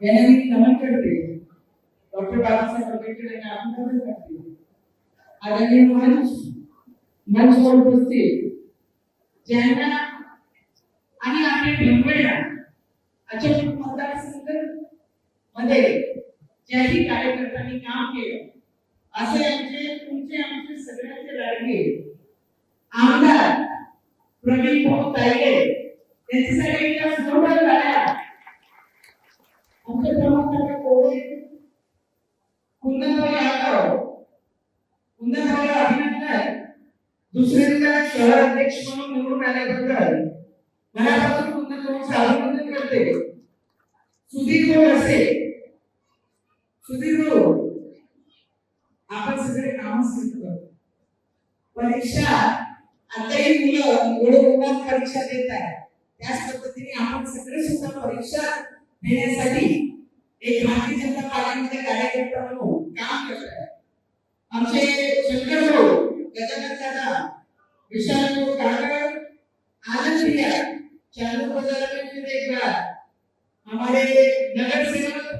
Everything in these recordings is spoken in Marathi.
यांना मी नमन करते डॉक्टर बाबासाहेब आंबेडकर यांना अभिवादन करते. आदरणीय मंच मंचवर उपस्थित ज्यांना आणि आपल्या भिंगवेळा अचूक मतदारसंघमध्ये ज्याही कार्यकर्त्यांनी काम केलं असे आमचे तुमचे आमचे सगळ्यांचे लाडके आमदार प्रवीण भाऊ तायडे यांच्यासाठी जोरदार मुख्य प्रमुख डॉक्टर कोळे कुंदनभाऊ यादव कुंदनभाऊ अभिनंदन दुसऱ्यांदा शहर अध्यक्ष म्हणून निवडून आल्याबद्दल मनापासून कुंदनभाऊचं अभिनंदन करते. सुधीर भाऊ असे. सुधीर भाऊ आपण सगळे कामच करतो परीक्षा आताही मुलं एवढे परीक्षा देत आहेत. त्याच पद्धतीने आपण सगळे सुद्धा परीक्षा देण्यासाठी एक भारतीय जनता पार्टीमध्ये कार्यकर्ता म्हणून काम करत आहे आमचे शंकर भाऊ गजानन दादा विशाल भाऊ कागड आनंद प्रिया चालू बाजार में फिर एक बार हमारे नगर सेवक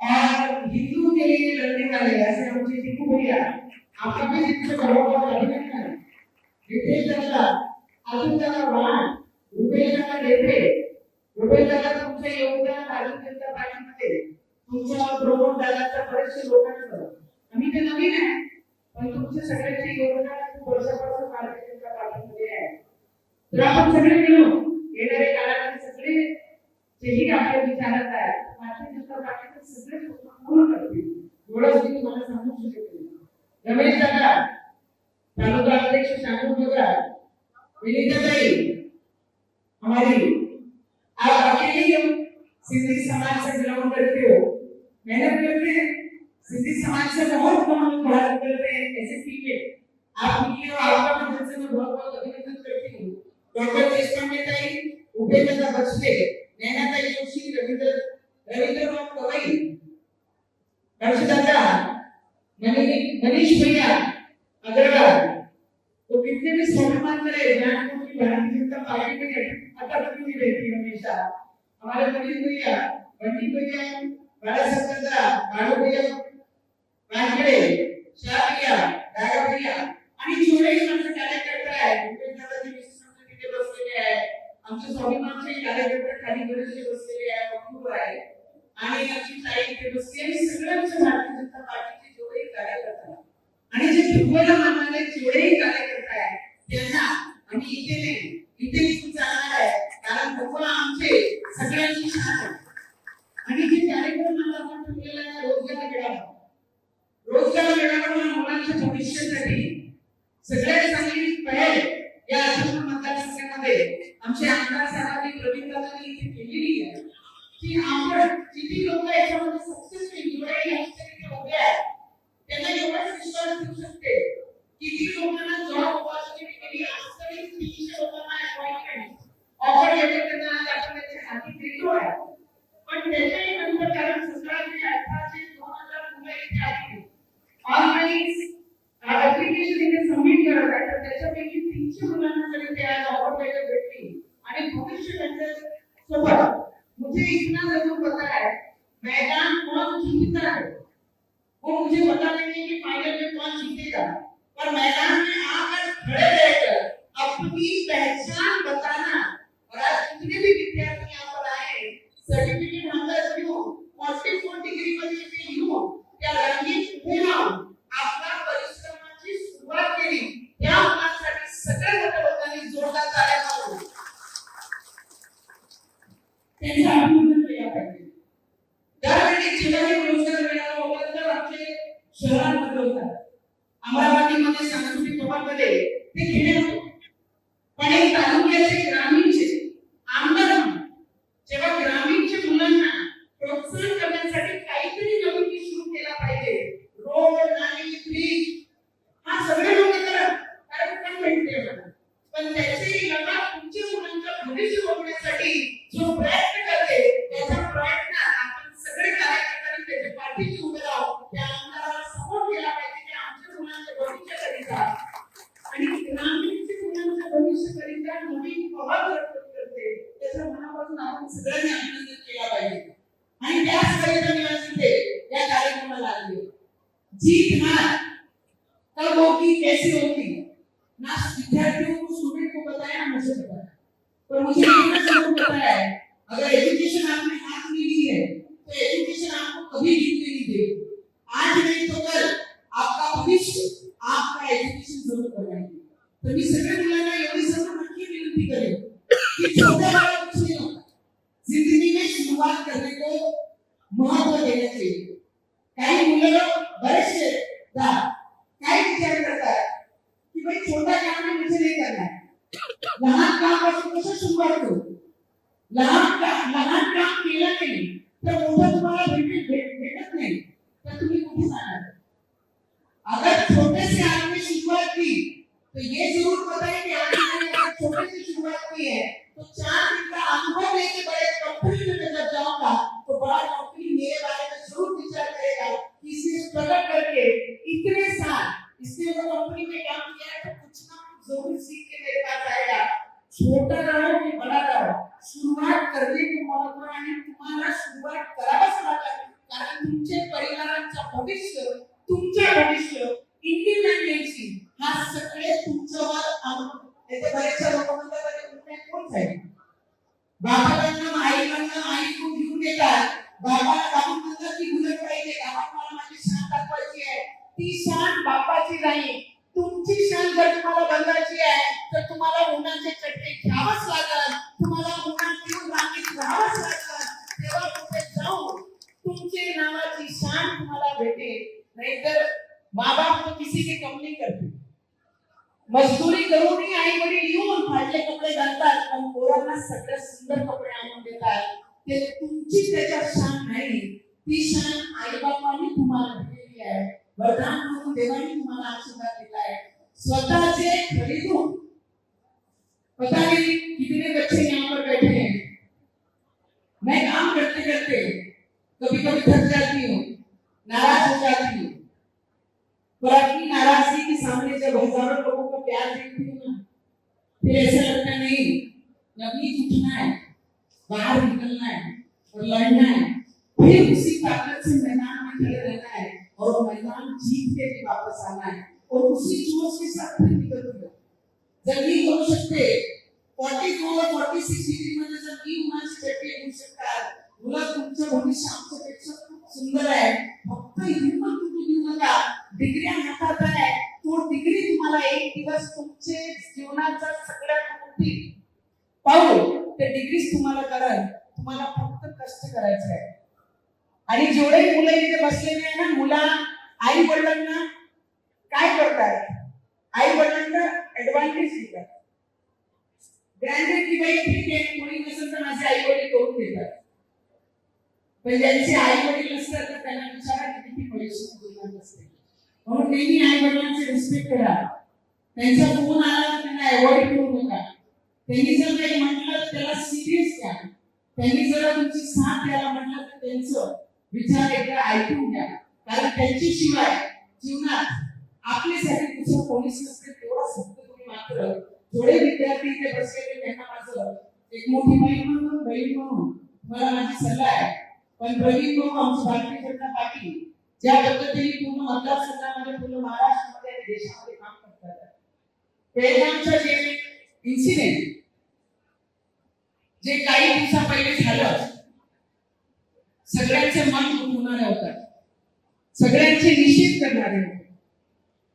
और हिंदू के लिए लड़ने वाले ऐसे मुझे टिकू भैया आपका भी जिनसे बहुत बहुत अभिनंदन रितेश दादा अतुल दादा वाण रुपेश दादा डेपे रुपेश दादा तुमचं योगदान भारतीय जनता तुमच्या प्रमोद दादाच्या बरेचसे लोकांचं आम्ही ते नवीन आहे पण तुमचे सगळ्यांचे योगदान वर्षापासून भारतीय जनता आहे. तर आपण सगळे मिळून येणारे सगळे जेही आपल्या विचारात आहे भारतीय जनता पार्टीचे सगळे पूर्ण करतील. एवढंच मी तुम्हाला सांगू शकते. रमेश दादा तालुका अध्यक्ष विनीताताई हमारी आप अकेले सिंधी समाज से बिलोंग करते हो। मेहनत करते हैं सिंधी समाज से बहुत कम लोग बाहर करते हैं, ऐसे ठीक है। आप निकले हो आपका मैं दिल से बहुत बहुत अभिनंदन करती हूँ। डॉक्टर देशपांडे ताई उपेंद्र बचले वानकडे आणि जेवढेही आमचे कार्यकर्ते आहेत तिथे बसलेले आहेत आमचे स्वाभिमानचे कार्यकर्ते खाली बसलेले आहेत बंधू आहे आणि आमची ताई इथे बसली आणि भारतीय जनता पार्टीचे जेवढेही कार्यकर्ते आणि जे मानणारे जेवढेही शहरांमध्ये होतात कार्यक्रम तिथे या कार्यक्रमाला आली जीत हात नाही. तर मोठं तुम्हाला भेट भेट- भेटत नाही. तर तुम्ही कुठे जाणार? अगर छोटे से आपने की तो ये ज़रूर पता है कि आपने अगर छोटे से शुरुआत की है तो चार दिन का अनुभव लेके बड़े कंपनी में जब जाऊँगा तो बड़ा कंपनी मेरे बारे में ज़रूर विचार करेगा. कि इसने स्ट्रगल करके इतने साल, इसने वो कंपनी में काम किया है तो कुछ ना कुछ ज़रूर सीख के मेरे पास आएगा. छोटा रहो कि बड़ा रहो. सुरुवात करणे खूप महत्त्व आणि तुम्हाला सुरुवात करावंच लागेल. कारण तुमचे परिवारांचं भविष्य तुमचे भविष्य इंडिपेंडेन्सी हा सगळे तुमच्यावर अवलंबून बरेचसे लोक म्हणतात कोण जाईल बाबांना आईकडनं मैं काम करते करते कभी कभी थक जाती हूँ, नाराज़ हो जाती हूँ। पर अपनी नाराज़गी के सामने जब हज़ारों लोगों का प्यार देखती हूँ ना, फिर ऐसा लगता नहीं नवनीत उठना है, बाहर निकलना है और लड़ना है, फिर उसी ताकत से मैदान में खड़े रहना है और मैदान जीत के भी वापस आना है और उसी जोश के साथ फिर निकलूँगा जर मी करू शकते forty four forty six degree मध्ये जर तीन उन्हाची चटके येऊ शकतात मुलं तुमचं भविष्य आमच्यापेक्षा खूप सुंदर आहे. फक्त हिंमत तुम्ही घेऊ नका. डिग्री हातात आहे. तो डिग्री तुम्हाला एक दिवस तुमचे जीवनाचा सगळ्यात मोठी पाहू ते डिग्रीज तुम्हाला कळल तुम्हाला फक्त कष्ट करायचे आहे. आणि जेवढे मुलं इथे बसलेले आहे ना मुला आई वडिलांना काय करतात आई वडिलांना ऍडव्हान्टेज देतात. ग्रँडेड की बाई ठीक आहे कोणी नसेल तर माझे आई वडील करून देतात. पण ज्यांचे आई वडील नसतात तर त्यांना विचारा की किती परिश्रम करणार नसते म्हणून नेहमी आई वडिलांचे रिस्पेक्ट करा. त्यांचा फोन आला तर त्यांना अवॉइड करू नका. त्यांनी जर काही म्हटलं तर त्याला सिरियस घ्या त्यांनी जर तुमची साथ द्यायला म्हटलं तर त्यांचं विचार एकदा ऐकून घ्या. कारण त्यांच्याशिवाय जीवनात आपल्यासाठी तुझं कोणीच नसते तेवढा फक्त तुम्ही मात्र थोडे विद्यार्थी इथे बसलेले त्यांना माझं एक मोठी बहीण म्हणून बहीण म्हणून मला माझी सल्ला आहे. पण प्रवीण म्हणून आमची भारतीय जनता पार्टी ज्या पद्धतीने पूर्ण मतदारसंघामध्ये पूर्ण महाराष्ट्रामध्ये आणि देशामध्ये काम करतात पेहलगामचं जे इन्सिडेंट जे काही दिवसा पहिले झालं सगळ्यांचे मन दुखवणारे होतात. सगळ्यांचे निश्चित करणारे होतात.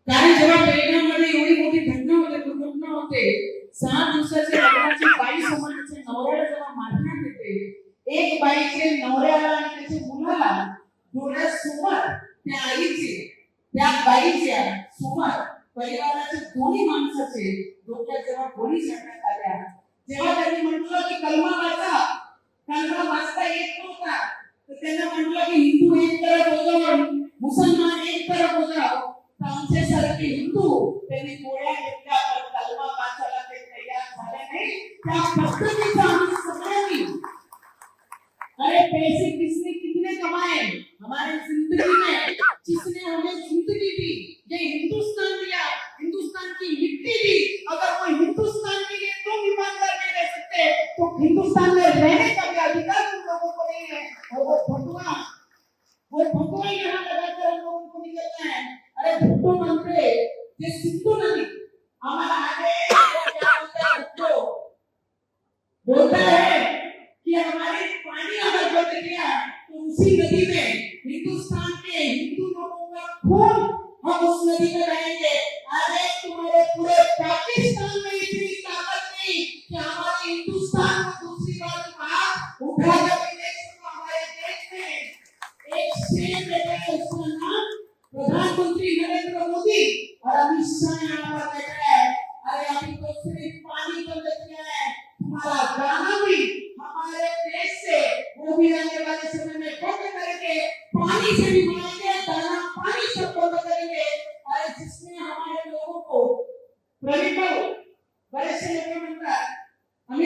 कारण जेव्हा पेहलगाममध्ये एवढी मोठी घटना होते दुर्घटना होते सहा दिवसाचे लग्नाचे बाई समाजाचे नवऱ्याला जेव्हा मारण्यात येते एक बाईचे नवऱ्याला आणि त्याच्या मुलाला डोळ्यासमोर त्या आईचे त्या बाईच्या समोर परिवाराचे दोन्ही माणसाचे डोक्यात जेव्हा गोळी झाडण्यात आल्या तेव्हा त्यांनी म्हटलं की कलमा वाचा कलमा वाचता येत नव्हता तर त्यांना म्हटलं की हिंदू एक तरफ होतो मुसलमान एक तरफ होतो. आमच्यासारखे हिंदू त्यांनी गोळ्या घेतल्या पण कलमा वाचायला ते तयार झाले नाही त्या पद्धतीचं आम्ही सगळ्यांनी अरे पैसे किसने, कितने कमाए? हमारे ज़िंदगी में जिसने हमें ज़िंदगी दी, ये हिंदुस्तान दिया, हिंदुस्तान की मिट्टी दी। अगर कोई हिंदुस्तान के लिए तुम ईमानदार नहीं रह सकते तो हिंदुस्तान में रहने का भी अधिकार तुम लोगों को नहीं है। और वो फटुआ वो फटुआ यहाँ लगाकर हम लोगों को निकलना है। अरे भुट्टो म्हणजे ते सिद्धू नाही आम्हाला है कि हमारे पानी अगर बच गया तो उसी नदी में हिंदुस्तान के हिंदू लोगों का खून हम उस नदी में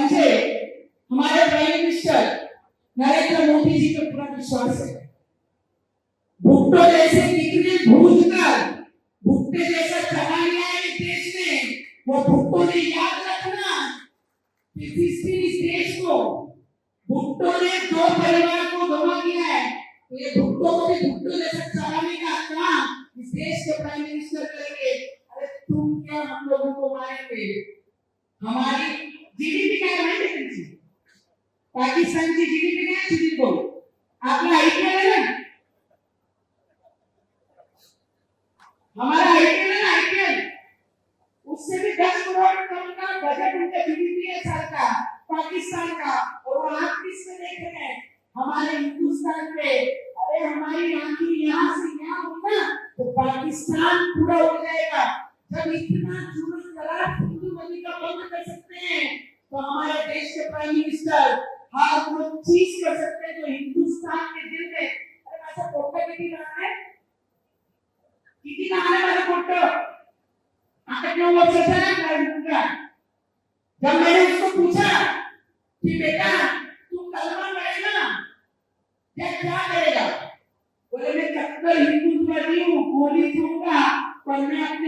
मुझे हमारे प्राइम मिनिस्टर नरेंद्र मोदी जी पर पूरा विश्वास है। भुट्टो जैसे कितने भूज कर, भुट्टे जैसा चला लिया है देश में वो भुट्टो ने याद रखना इस देश को भुट्टो ने दो परिवार को गवा दिया है। तो ये भुट्टो को भी भुट्टो जैसा चलाने का काम इस देश के प्राइम मिनिस्टर करेंगे। तुम क्या हम लोगों को मारेंगे हमारी जीडीपी काय माहिती आहे तुमची पाकिस्तानची जीडीपी काय सुधीर भाऊ आपला है ना? हमारा आईपीएल है आईपीएल उससे भी दस करोड़ कम का बजट उनका जीडीपी है साल का, पाकिस्तान का, और आप किसमें देख रहे हैं? हमारे हिंदुस्तान पे। जब इतना जुर्म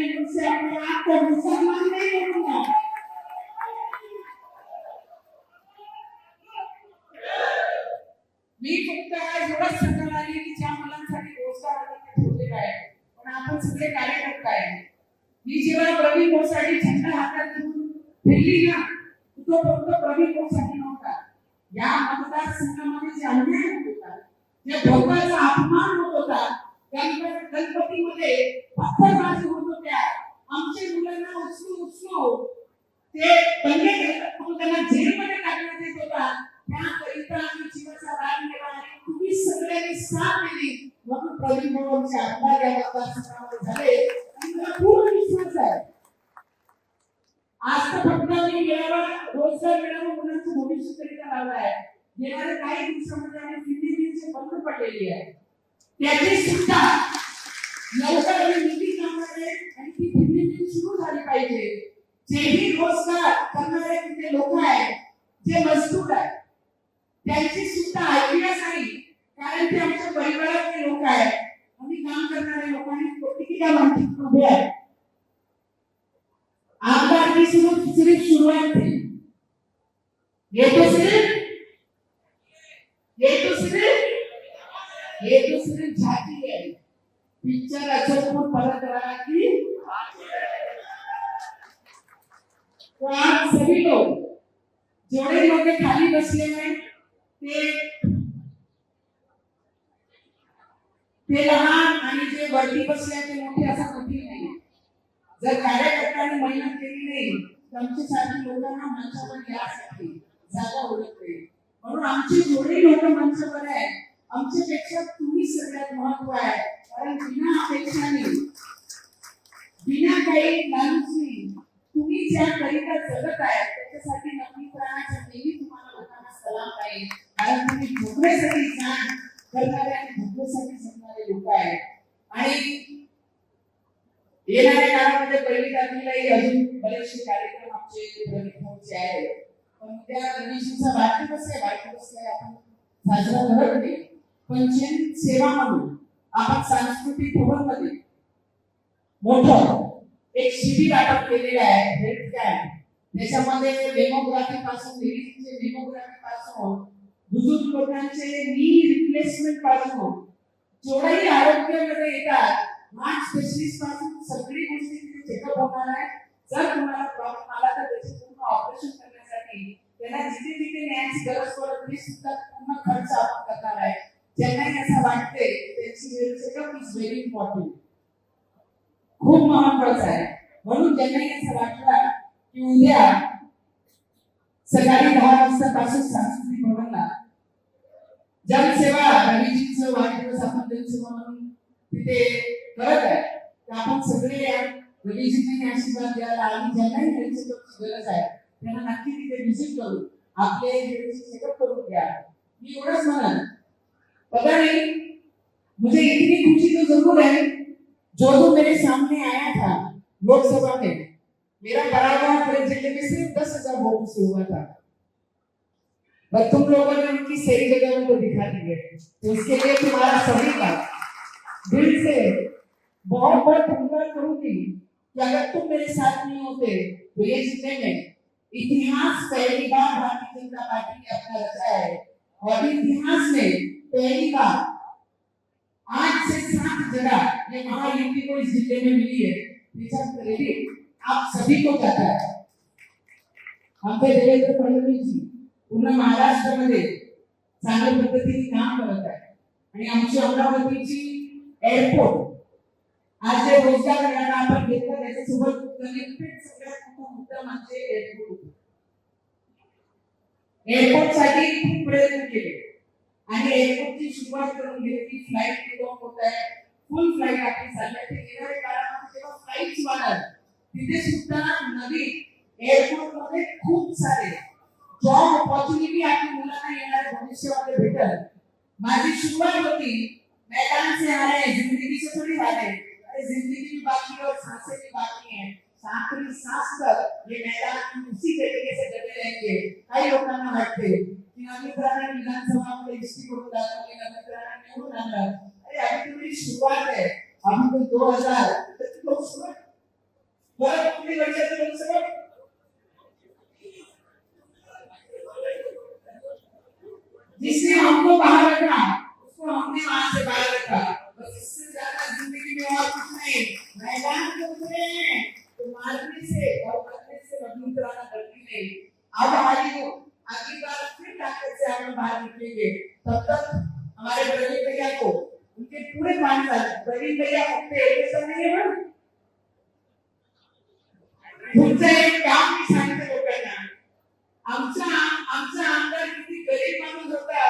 अपने मुँह अपने आप को मुसलमान नहीं बोलूँगा मी फक्त एवढंच सांगणार आहे की ज्या मुलांसाठी रोज़गार आपण ठेवलेला आहे, पण आपण सगळे कार्यकर्ता आहे. मी जेव्हा प्रवीण भाऊसाठी झेंडा हातात घेऊन फिरली ना तो फक्त प्रवीण भाऊसाठी नव्हता. या मतदारसंघामध्ये जे अन्याय होत होता, जे धोकाचा अपमान होत होता गणपती गणपतीमध्ये पत्थरबाजी होत होत्या आमच्या मुलांना उचलू उचलू ते दंगे त्यांना जेलमध्ये टाकण्यात येत होता. त्याकरिता आम्ही जीवाचा राग केला आणि तुम्ही सगळ्यांनी साथ दिली. म्हणून प्रवीण भाऊचे आमदार या मतदारसंघामध्ये झाले. आणि मला पूर्ण विश्वास आहे. आज तर फक्त आम्ही गेल्यावर रोजगार मिळावं मुलांचं भविष्य करिता लावला आहे. येणाऱ्या काही दिवसामध्ये आम्ही दिल्ली बंद पडलेली आहे. त्याची सुद्धा लवकर सुरू झाली पाहिजे. जेही रोज़गार करणारे तिथे लोक आहेत, जे मजदूर आहेत, त्यांची सुद्धा आयडियाच नाही कारण ते आमच्या परिवारातले लोक आहेत. आम्ही काम करणारे लोकांनी किती काय माहिती उभे आहेत. आमदार की सिर्फ़ सिर्फ़ शुरुआत थी ये तो सिर्फ़ ये तो सिर्फ़ ये तो सिर्फ़ झांकी है पिक्चर अचूक परत कि तो आप सभी लोग जेवढे लोक खाली बसले आहेत ते ते लहान आणि जे वरती बसले ते मोठे असा कठीण नाही. जर कार्यकर्त्यांनी मेहनत केली नाही तर आमच्यासारखी लोकांना मंचावर यासाठी जागा ओळखते म्हणून आमचे जेवढी लोक मंचावर आहेत आमच्यापेक्षा तुम्ही सगळ्यात महत्त्व आहे. कारण बिना अपेक्षाने बिना काही तुम्ही ज्या करिता जगत आहे त्याच्यासाठी नक्की प्राणाच्या नेहमी तुम्हाला लोकांना सलाम आहे कारण तुम्ही भोगण्यासाठी जाण करणारे आणि भोगण्यासाठी जगणारे लोक आहेत. आणि येणाऱ्या काळामध्ये पहिली तारखेलाही अजून बरेचसे कार्यक्रम आमचे प्रगती होऊचे आहेत. पण त्या गणेशाचा वाढदिवस आहे वाढदिवस काय आपण साजरा करत नाही. पण जन सेवा म्हणून आपण सांस्कृतिक भवनमध्ये मोठं एक शिबिर आपण केलेलं आहे हेल्थ कॅम्प त्याच्यामध्ये डेमोग्राफी पासून लेडीजचे डेमोग्राफी पासून बुजुर्ग लोकांचे नी रिप्लेसमेंटपासून जेवढाही आरोग्यामध्ये येतात हार्ट स्पेशलिस्टपासून सगळी गोष्टी तिथे चेकअप होणार आहे. जर तुम्हाला प्रॉब्लेम आला तर त्याचे पूर्ण ऑपरेशन करण्यासाठी त्यांना जिथे जिथे न्यायची गरज पडत ते सुद्धा पूर्ण खर्च आपण करणार आहे. ज्यांना असं वाटते त्यांची health checkup is very important खूप महत्वाचं आहे. म्हणून त्यांना असं वाटलं की उद्या सकाळी दहा वाजता पासून सांस्कृतिक भवनला जनसेवा रवीजींचं वाढदिवस आपण जनसेवा म्हणून तिथे करत आहे. तर आपण सगळे या आशीर्वाद द्यायला आणि ज्यांनाही त्यांची गरज आहे त्यांना नक्की तिथे व्हिजिट करू. आपले हेल्थ चेकअप करून घ्या. मी एवढंच म्हणन. पता नाही. म्हणजे मुझे इतनी खुशी तो जरूर है जो जो मेरे सामने आया था लोकसभा में, मेरा पराभव पूरे ज़िले में सिर्फ़ दस हज़ार वोटों से हुआ था। पर तुम लोगों ने उनकी सही जगह उनको दिखा दी है। तो उसके लिए तुम्हारा सभी का दिल से बहुत बहुत धन्यवाद करूँगी कि अगर तुम मेरे साथ नहीं होते तो ये ज़िले में इतिहास पहली बार भारतीय जनता पार्टी ने अपना रचा है। और इतिहास में पहली बार आज सात जगह ये महायुक्ति को इस जिले में मिली है इसका क्रेडिट आप सभी को जाता है आमचे देवेंद्र फडणवीस जी पूर्ण महाराष्ट्रामध्ये चांगल्या पद्धतीने काम करत आहे आणि आमची अमरावतीची एअरपोर्ट आज जे रोजगार मेळावा आपण घेतला त्याच्यासोबत कनेक्टेड सगळ्यात मोठा मुद्दा म्हणजे एअरपोर्ट एअरपोर्टसाठी खूप प्रयत्न केले. आणि एअरपोर्टची सुरुवात करून घेतली फ्लाईट होत आहे. फुल फ्लाईट आपली चालल्या ते येणाऱ्या काळामध्ये जेव्हा फ्लाईट वाढत तिथे सुद्धा नवीन एअरपोर्टमध्ये खूप सारे जॉब ऑपॉर्च्युनिटी आपल्या मुलांना येणाऱ्या भविष्यामध्ये भेटल. माझी सुरुवात होती मैदान से आ रहे जिंदगी से थोड़ी बात है. अरे जिंदगी भी बाकी और सांसें भी बाकी है. आखिरी सांस तक ये मैदान उसी तरीके से डटे रहेंगे. काही लोकांना वाटते की आम्ही राणा विधानसभामध्ये इष्टी करून दाखवली नवीन राणा निवडून आणलं अरे अभी तो मेरी शुरुआत है दो हजार लोकसभा परत कुठली लोकसभा जिसने हमको बाहर रखा उसको हमने वहां से बाहर रखा बस इससे ज्यादा जिंदगी में और कुछ नहीं मैदान में उतरे हैं तो मारने से और करने से मजबूत रहना गलती नहीं अब हमारी वो अगली बार फिर ताकत से हम बाहर निकलेंगे तब तक हमारे प्रवीण भैया को उनके पूरे पांच साल प्रवीण भैया फक्त एक ऐसा नहीं है ना तुमचं एक काम मी सांगते लोकांना आमचा आमचा आमदार किती गरीब माणूस होता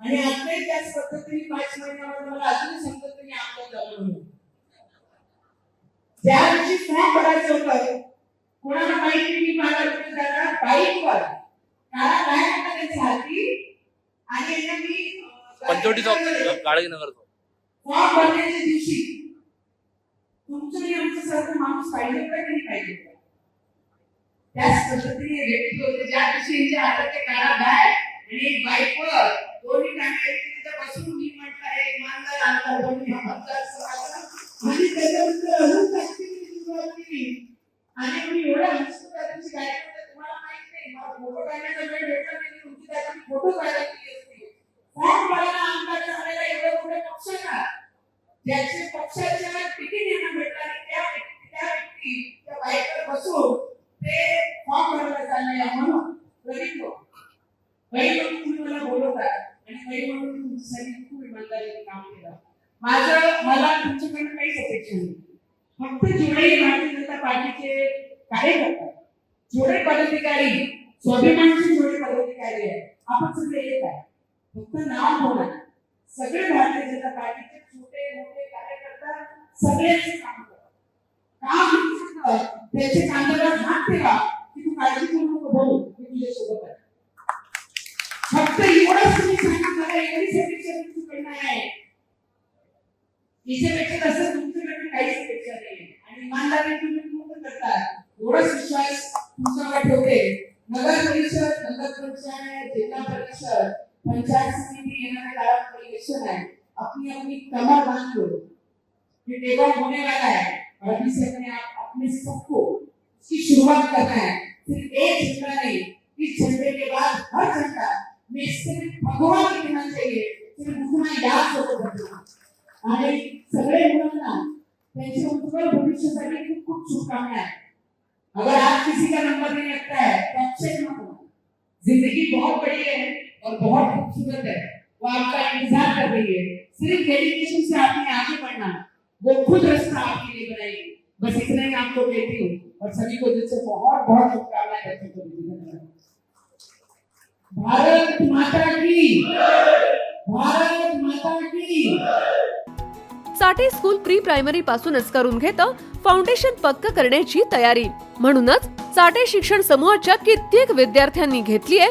आणि आताही त्याच पद्धतीने पाच महिन्यामध्ये मला अजूनही समजत नाही आमदार झालं म्हणून ज्या दिवशी फॉर्म भरायचं होतं कोणाला माहिती मी मला रुपये जाणार बाईकवर काळा काय होता त्याच्या हाती आणि यांना मी गाडगेनगर चौक फॉर्म भरण्याच्या दिवशी. तुमचं आणि आमचं सारखं माणूस पाहिजे का नाही पाहिजे का? त्याच पद्धतीने व्यक्ती होते. ज्या दिवशी यांच्या हातात ते काळा बॅग आणि एक बाईकवर दोन्ही टांगे तिथे बसून मी म्हटलं हे इमानदार आमदार दोन्ही आमदार सगळं. आणि त्याच्यानंतर अजून ऍक्टिव्हिटी सुरुवात केली आणि मी एवढा हसतो त्या दिवशी कार्यक्रमात तुम्हाला माहीत नाही मला फोटो काढण्याचा वेळ भेटला नाही मी तुमची त्यासाठी फोटो काढायला केली मला फॉर्म आमदार झालेला एवढं मोठे पक्ष का? ज्याचे पक्षाच्या तिकीट यांना भेटला आणि त्या व्यक्ती त्या व्यक्ती त्या बाईकवर बसून ते फॉर्म भरायला चालले आहे म्हणून गरीब लोक. बाई तुम्ही मला बोलवता आणि बाई म्हणून तुमच्यासाठी खूप इमानदारीने काम केलं. माझं मला तुमच्याकडनं काहीच अपेक्षा नाही. फक्त जेवढे भारतीय जनता पार्टीचे कार्यकर्ता जेवढे पदाधिकारी स्वाभिमानचे जेवढे पदाधिकारी आहेत आपण सगळे एक आहे फक्त नाव बोला. सगळे भारतीय जनता पार्टीचे छोटे मोठे कार्यकर्ता सगळ्यांचे काम करतात काम त्याचे कांद्याला हात ठेवा की तू काळजी करू नको बोलू मी तुझ्यासोबत आहे. फक्त एवढंच तुम्ही सांगा मला एवढीच अपेक्षा तुमच्याकडनं आहे. तिच्यापेक्षा तसं तुमच्याकडे काहीच अपेक्षा नाही आणि इमानदारी तुम्ही पूर्ण करतात एवढाच विश्वास तुमच्यावर ठेवते. नगर परिषद नगर पंचायत जिल्हा परिषद पंचायत समिति येणाऱ्या काळात इलेक्शन है अपनी अपनी कमर बाँध लो ये टेबल होने वाला है और अभी से अपने आप अपने सबको इसकी शुरुआत करना है सिर्फ़ एक झंडा नहीं. इस झंडे के बाद हर झंडा में सिर्फ़ भगवान लिखना चाहिए सिर्फ़ उतना याद सोबत रखना आणि सगळे मुलांना त्यांच्या उज्ज्वल भविष्यासाठी खूप खूप शुभकामनाएँ अगर आज किसी का नंबर नहीं लगता है तो मत ज़िंदगी बहुत बड़ी है. और बहुत खूबसूरत है। वो आपका इंतजार कर रही है। सिर्फ डेडिकेशन से आपने आगे बढ़ना वो खुद रास्ता आपके लिए बनाएगी। बस इतना ही आपको कहती हूँ। और सभी को दिल से बहुत बहुत शुभकामनाएं बच्चों को भारत माता की। भारत माता की। साठे स्कूल प्री प्रायमरी पासूनच करून घेतं फाउंडेशन पक्क करण्याची तयारी. म्हणूनच साठे शिक्षण समूहाच्या कित्येक विद्यार्थ्यांनी घेतली आहे.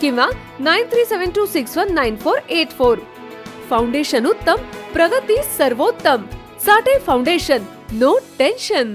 किंवा nine three seven two six one nine four eight four. Foundation उत्तम प्रगती सर्वोत्तम. साठे फाउंडेशन नो टेन्शन